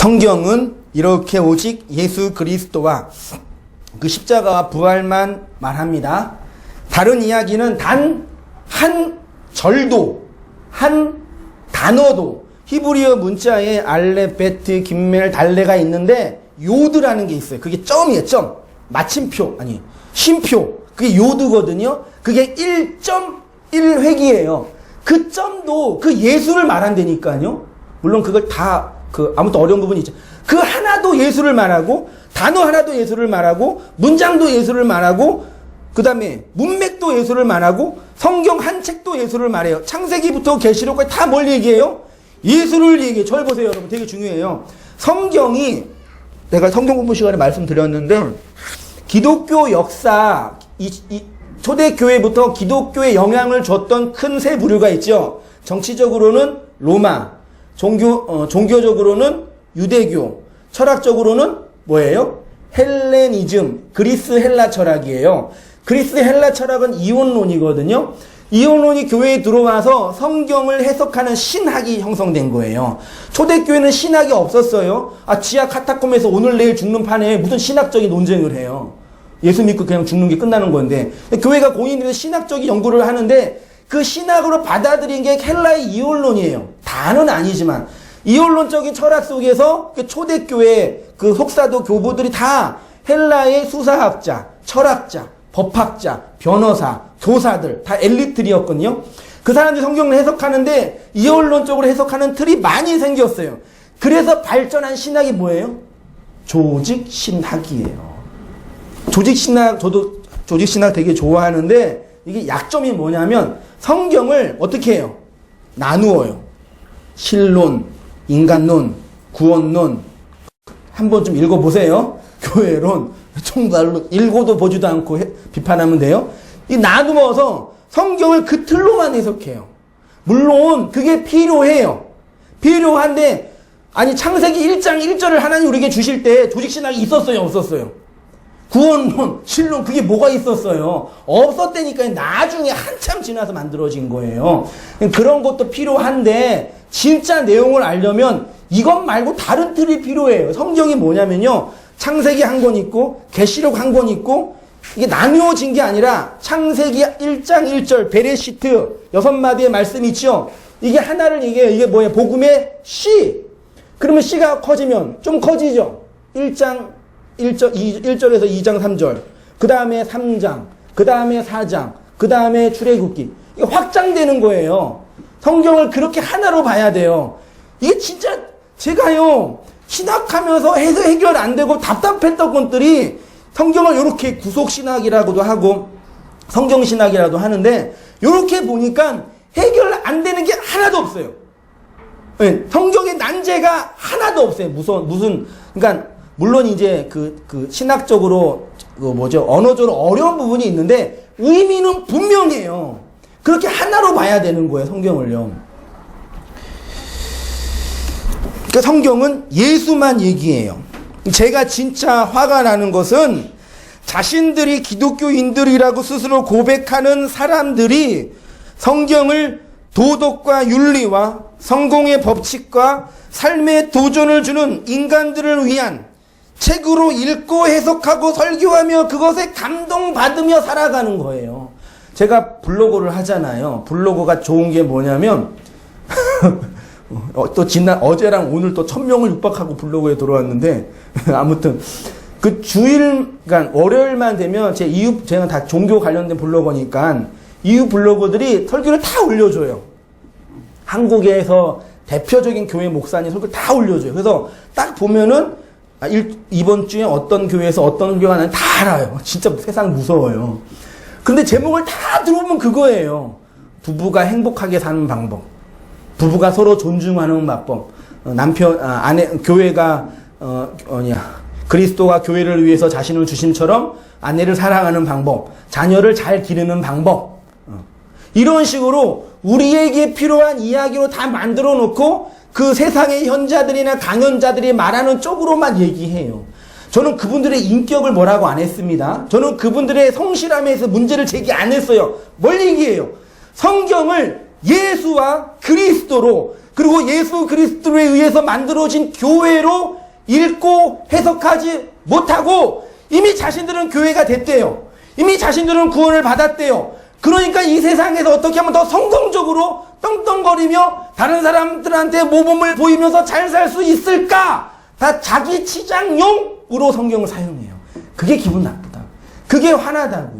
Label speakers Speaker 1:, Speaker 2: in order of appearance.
Speaker 1: 성경은 이렇게 오직 예수 그리스도와 그 십자가와 부활만 말합니다. 다른 이야기는 단 한 절도, 한 단어도 히브리어 문자에 알레, 베트, 김멜, 달레가 있는데 요드라는 게 있어요. 그게 점이에요, 점. 마침표, 아니, 쉼표. 그게 요드거든요. 그게 1.1획이에요. 그 점도 그 예수를 말한다니까요. 물론 그걸 다, 그, 아무튼 어려운 부분이 있죠. 그 하나도 예수를 말하고, 단어 하나도 예수를 말하고, 문장도 예수를 말하고, 그 다음에 문맥도 예수를 말하고, 성경 한 책도 예수를 말해요. 창세기부터 계시록까지 다 뭘 얘기해요? 예수를 얘기해. 절 보세요, 여러분. 되게 중요해요. 성경이, 내가 성경 공부 시간에 말씀드렸는데, 기독교 역사, 이, 이 초대교회부터 기독교에 영향을 줬던 큰 세 부류가 있죠. 정치적으로는 로마, 종교, 어, 종교적으로는 유대교, 철학적으로는 뭐예요? 헬레니즘, 그리스 헬라 철학이에요. 그리스 헬라 철학은 이원론이거든요. 이원론이 교회에 들어와서 성경을 해석하는 신학이 형성된 거예요. 초대교회는 신학이 없었어요. 아, 지하 카타콤에서 오늘 내일 죽는 판에 무슨 신학적인 논쟁을 해요. 예수 믿고 그냥 죽는 게 끝나는 건데. 교회가 공인돼서 신학적인 연구를 하는데 그 신학으로 받아들인 게 헬라의 이원론이에요. 다는 아니지만. 이원론적인 철학 속에서 그 초대교회 그 속사도 교부들이 다 헬라의 수사학자, 철학자, 법학자, 변호사, 교사들 다 엘리트리였거든요. 그 사람들이 성경을 해석하는데 이원론적으로 해석하는 틀이 많이 생겼어요. 그래서 발전한 신학이 뭐예요? 조직 신학이에요. 조직 신학 저도 조직 신학 되게 좋아하는데 이게 약점이 뭐냐면 성경을 어떻게 해요? 나누어요. 신론, 인간론, 구원론 한번 좀 읽어보세요. 교회론 총괄로 읽어도 보지도 않고 해- 비판하면 돼요. 이 나누어서 성경을 그 틀로만 해석해요. 물론 그게 필요해요. 필요한데 아니 창세기 1장 1절을 하나님 우리에게 주실 때 조직신학이 있었어요, 없었어요? 구원론, 신론 그게 뭐가 있었어요? 없었다니까 나중에 한참 지나서 만들어진 거예요. 그런 것도 필요한데 진짜 내용을 알려면 이것 말고 다른 틀이 필요해요. 성경이 뭐냐면요. 창세기 한 권 있고 계시록 한 권 있고 이게 나누어진 게 아니라 창세기 1장 1절 베레시트 여섯 마디의 말씀이 있죠. 이게 하나를 얘기해요. 이게 뭐예요? 복음의 씨. 그러면 씨가 커지면 좀 커지죠. 1장 1절, 2, 1절에서 2장 3절. 그 다음에 3장. 그 다음에 4장. 그 다음에 출애굽기. 이게 확장되는 거예요. 성경을 그렇게 하나로 봐야 돼요. 이게 진짜 제가요. 신학하면서 해서 해결 안 되고 답답했던 것들이 성경을 이렇게 구속신학이라고도 하고 성경신학이라도 하는데 이렇게 보니까 해결 안 되는 게 하나도 없어요. 네, 성경의 난제가 하나도 없어요. 무슨 무슨 그러니까 물론 이제 그, 그 신학적으로 그 뭐죠 언어적으로 어려운 부분이 있는데 의미는 분명해요. 그렇게 하나로 봐야 되는 거예요. 성경을요. 그러니까 성경은 예수만 얘기해요. 제가 진짜 화가 나는 것은 자신들이 기독교인들이라고 스스로 고백하는 사람들이 성경을 도덕과 윤리와 성공의 법칙과 삶의 도전을 주는 인간들을 위한 책으로 읽고 해석하고 설교하며 그것에 감동받으며 살아가는 거예요. 제가 블로그를 하잖아요. 블로그가 좋은 게 뭐냐면 어, 또 지난 어제랑 오늘 또 천명을 육박하고 블로그에 들어왔는데 아무튼 그 주일 그러니까 월요일만 되면 제 이웃 제가 다 종교 관련된 블로거니까 이웃 블로거들이 설교를 다 올려줘요. 한국에서 대표적인 교회 목사님 설교 다 올려줘요. 그래서 딱 보면은 아, 일, 이번 주에 어떤 교회에서 어떤 설교가 나는지 다 알아요. 진짜 세상 무서워요. 근데 제목을 다 들어보면 그거예요. 부부가 행복하게 사는 방법. 부부가 서로 존중하는 방법. 어, 남편, 아, 아내, 교회가, 어, 뭐냐, 그리스도가 교회를 위해서 자신을 주심처럼 아내를 사랑하는 방법. 자녀를 잘 기르는 방법. 어. 이런 식으로 우리에게 필요한 이야기로 다 만들어 놓고 그 세상의 현자들이나 강연자들이 말하는 쪽으로만 얘기해요. 저는 그분들의 인격을 뭐라고 안 했습니다. 저는 그분들의 성실함에서 문제를 제기 안 했어요. 뭘 얘기해요? 성경을 예수와 그리스도로 그리고 예수 그리스도에 의해서 만들어진 교회로 읽고 해석하지 못하고 이미 자신들은 교회가 됐대요. 이미 자신들은 구원을 받았대요. 그러니까 이 세상에서 어떻게 하면 더 성공적으로 떵떵거리며 다른 사람들한테 모범을 보이면서 잘 살 수 있을까? 다 자기 치장용으로 성경을 사용해요. 그게 기분 나쁘다. 그게 화나다고요.